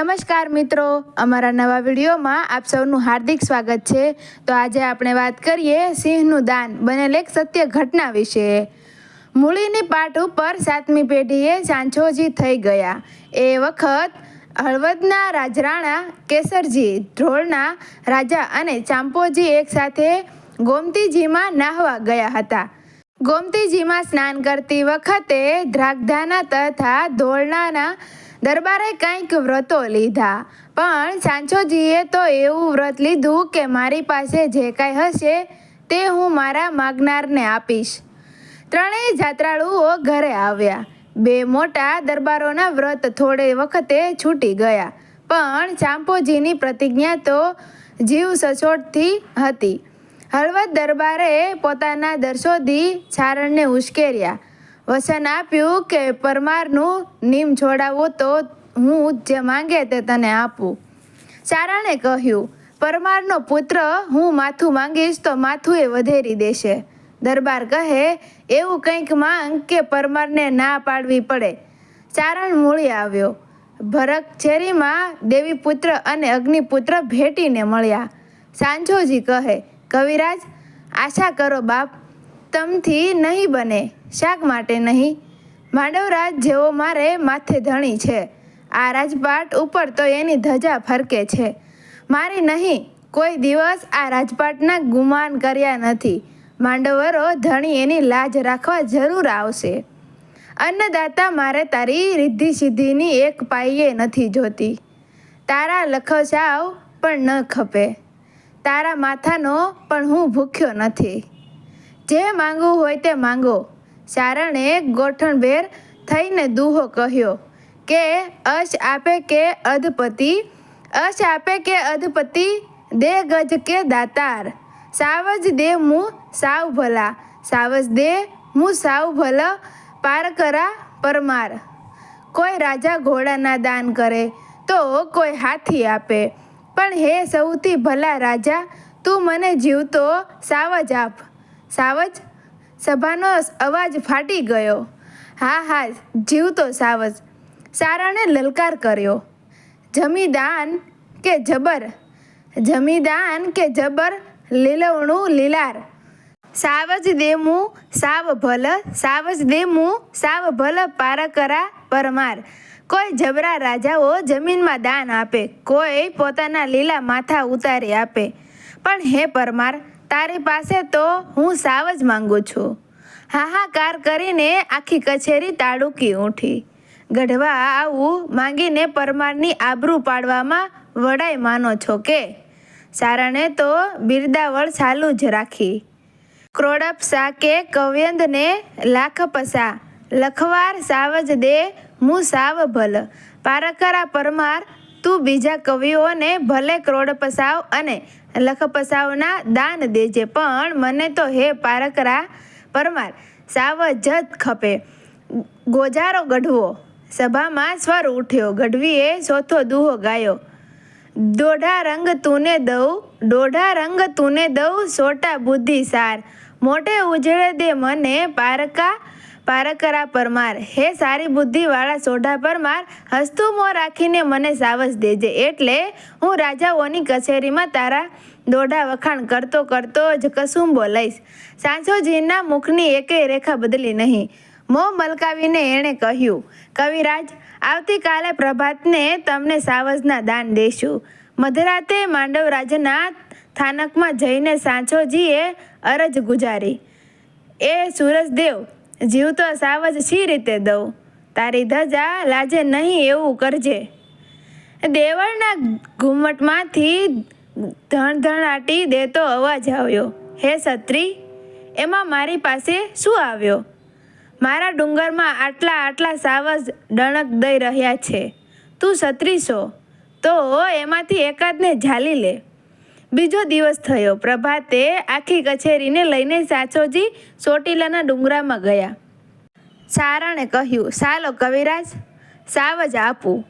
નમસ્કાર મિત્રો. અમારા નવા વિડીયોમાં આપ સૌનું હાર્દિક સ્વાગત છે. તો આજે આપણે વાત કરીએ સિંહનું દાન બનેલ એક સત્ય ઘટના વિશે. મૂળીની પાટ ઉપર સાતમી પેઢીએ સાંછોજી થઈ ગયા. એ વખત હળવદના રાજરાણા કેસરજી ધ્રોળના રાજા અને ચાંપોજી એકસાથે ગોમતીજીમાં નાહવા ગયા હતા. ગોમતીજીમાં સ્નાન કરતી વખતે દ્રાગધાના તથા ધોળનાના દરબારે કંઈક વ્રતો લીધા. પણ સાંચોજીએ તો એવું વ્રત લીધું કે મારી પાસે જે કાંઈ હશે તે હું મારા માગનારને આપીશ. ત્રણેય જાત્રાળુઓ ઘરે આવ્યા. બે મોટા દરબારોના વ્રત થોડે વખતે છૂટી ગયા. પણ ચાંપોજીની પ્રતિજ્ઞા તો જીવ સચોટથી હતી. હળવદ દરબારે પોતાના દર્શોથી ચારણને ઉશ્કેર્યા. વચન આપ્યું કે પરમારનું નીમ છોડાવું તો હું જે માંગે તે તને આપું. ચારણે કહ્યું, પરમારનો પુત્ર હું માથું માંગીશ તો માથું એ વધેરી દેશે. દરબાર કહે, એવું કંઈક માંગ કે પરમારને ના પાડવી પડે. ચારણ મૂળી આવ્યો. ભરત છેરીમાં દેવીપુત્ર અને અગ્નિપુત્ર ભેટીને મળ્યા. સાંજોજી કહે કવિરાજ, આશા કરો બાપ, તમથી નહીં બને, શાક માટે નહીં. માંડવરાજ જેવો મારે માથે ધણી છે. આ રાજપાટ ઉપર તો એની ધજા ફરકે છે. મારી નહીં, કોઈ દિવસ આ રાજપાટના ગુમાન કર્યા નથી. માંડવરો ધણી એની લાજ રાખવા જરૂર આવશે. અન્નદાતા મારે તારી રિદ્ધિ સિદ્ધિની એક પાઈએ નથી જોતી. તારા લખસાવ પણ ન ખપે. તારા માથાનો પણ હું ભૂખ્યો નથી. જે માંગવું હોય તે માંગો. ચારણે ગોઠણભેર થઈને દુહો કહ્યો કે, અશ આપે કે અધપતિ? અશ આપે કે અધપતિ? દે ગજ કે દાતાર? સાવજ દે મું સાવ ભલા. સાવજ દે મું સાવ ભલ. પાર કરા પરમાર. કોઈ રાજા ઘોડાના દાન કરે તો કોઈ હાથી આપે. પણ હે સૌથી ભલા રાજા, તું મને જીવતો સાવજ આપ. સાવજ? સભાનો અવાજ ફાટી ગયો. હા હા, જીવતો સાવજ. સારાને લલકાર કર્યો. જમીદાન કે જબર? જમીદાન કે જબર લીલવણું લીલાર. સાવજ દેમું સાવ ભલ સાવજ દેમું સાવ ભલ પારકરા પરમાર. કોઈ જબરા રાજાઓ જમીનમાં દાન આપે, કોઈ પોતાના લીલા માથા ઉતારી આપે. પણ હે પરમાર, તારી પાસે તો હું સાવ જ માંગુ છું. હાહાકાર કરીને આખી કચેરી તાળુકી ઊઠી ગઢવા આવું માંગીને પરમારની આબરૂ પાડવામાં વડાઈ માનો છો કે? સારાને તો બિરદાવળ ચાલુ જ રાખી. ક્રોડપ સાકે કવ્યંદને લાખ પસા લખવાર સાવજ દે મું સાવ ભલ. પારકરા પરમાર, તું બીજા કવિઓને ભલે ક્રોડ પસાવ અને લખ પસાવના દાન દેજે, પણ મને તો હે પારકરા પરમાર, સાવ જ ખપે. ગોજારો ગઢવો, સભામાં સ્વર ઉઠ્યો, ગઢવીએ ચોથો દુહો ગાયો. દોઢા રંગ તુને દઉં, દોઢા રંગ તુને દઉં, સોટા બુદ્ધિ સાર. મોટે ઉજળે દે મને પારકા પારકરા પરમાર. હે સારી બુદ્ધિવાળા સોઢા પરમાર, હસતું મોં રાખીને મને સાવસ દેજે. એટલે હું રાજાઓની કચેરીમાં તારા દોઢા વખાણ કરતો કરતો જ કસુંબો લઈશ. સાંસોજીના મુખની એકેય રેખા બદલી નહીં. મોં મલકાવીને એણે કહ્યું, કવિરાજ, આવતીકાલે પ્રભાતને તમને સાવજના દાન દેશું. મધરાતે માંડવરાજના સ્થાનકમાં જઈને સાંચોજીએ અરજ ગુજારી. એ સૂરજદેવ જીવતો સાવજ શી રીતે દઉં? તારી ધજા લાજે નહીં એવું કરજે. દેવળના ઘુમ્મટમાંથી ધણધણાટી દેતો અવાજ આવ્યો. હે સત્રી એમાં મારી પાસે શું આવ્યો? મારા ડુંગરમાં આટલા આટલા સાવજ ડણક દઈ રહ્યા છે. તું સત્રીસો તો એમાંથી એકાદને ઝાલી લે. બીજો દિવસ થયો. પ્રભાતે આખી કચેરીને લઈને સાચોજી ચોટીલાના ડુંગરામાં ગયા. સારણે કહ્યું, સાલો કવિરાજ સાવ જ આપું.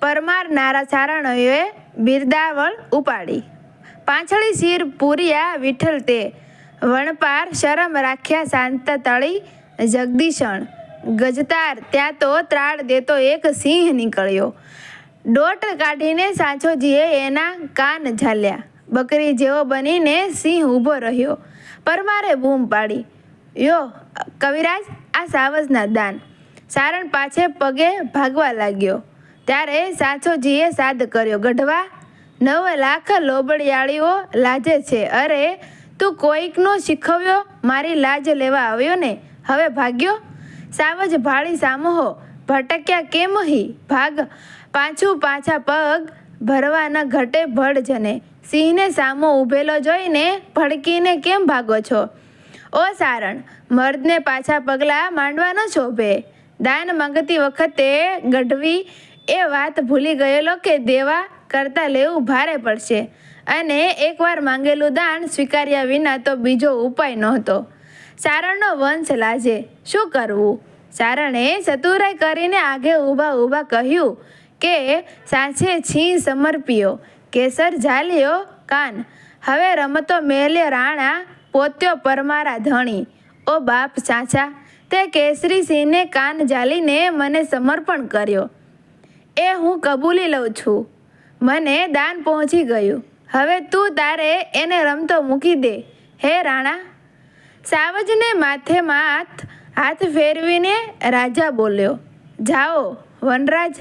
પરમાર નારા ચારણોએ બિરદાવળ ઉપાડી. પાંછળી શિર પૂર્યા વિઠ્ઠલ તે. વણપાર શરમ રાખ્યા શાંત તળી જગદીશણ. ગજતાર ત્યાં તો ત્રાળ દેતો એક સિંહ નીકળ્યો. દોટ કાઢીને સાંચોજીએ એના કાન ઝાલ્યા. બકરી જેવો બનીને સિંહ ઊભો રહ્યો. પરમારે બૂમ પાડી. યો, કવિરાજ, આ સાવજના દાન. સારણ પાછે પગે ભાગવા લાગ્યો. ત્યારે સાચોજીએ સાદ કર્યો, ગઢવા, નવ લાખ લોબડિયાળીઓ લાજે છે. અરે, તું કોઈકનો શીખવ્યો, મારી લાજ લેવા આવ્યો ને? હવે ભાગ્યો? સાવજ ભાળી સામહો, ભટક્યા કેમ હી? ભાગ, પાછું પાછા પગ ભરવા ન ઘટે ભડ જને. સિંહને સામો ઊભેલો જોઈને ભડકીને કેમ ભાગો છો? ઓ સારણ, મર્દને પાછા પગલાં માંડવા ન શોભે. દાન માંગતી વખતે ગઢવી એ વાત ભૂલી ગયેલો કે દેવા કરતાં લેવું ભારે પડશે. અને એકવાર માંગેલું દાન સ્વીકાર્યા વિના તો બીજો ઉપાય નહોતો. સારણનો વંશ લાજે. શું કરવું? સારણે ચતુરાઈ કરીને આગે ઊભા ઊભા કહ્યું કે સાંચે છી સમર્પ્યો, કેસર ઝાલ્યો કાન. હવે રમતો મેલ્યો રાણા, પોત્યો પરમારા ધણી. ઓ બાપ ચાચા, તે કેસરી સિંહને કાન ઝાલીને મને સમર્પણ કર્યો. એ હું કબૂલી લઉં છું. મને દાન પહોંચી ગયું. હવે તું તારે એને રમતો મૂકી દે. હે રાણા, સાવજને માથે માથ, હાથ ફેરવીને રાજા બોલ્યો, જાઓ વનરાજ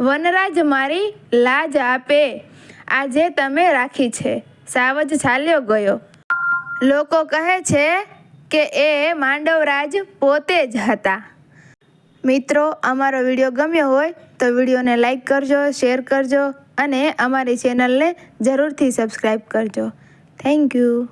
વનરાજ મારી લાજ આપે. આજે તમે રાખી છે. સાવજ ચાલ્યો ગયો. લોકો કહે છે કે એ માંડવરાજ પોતે જ હતા. મિત્રો, અમારો વીડિયો ગમ્યો હોય તો વિડીયોને લાઈક કરજો, શેર કરજો અને અમારી ચેનલને જરૂરથી સબસ્ક્રાઈબ કરજો. Thank you.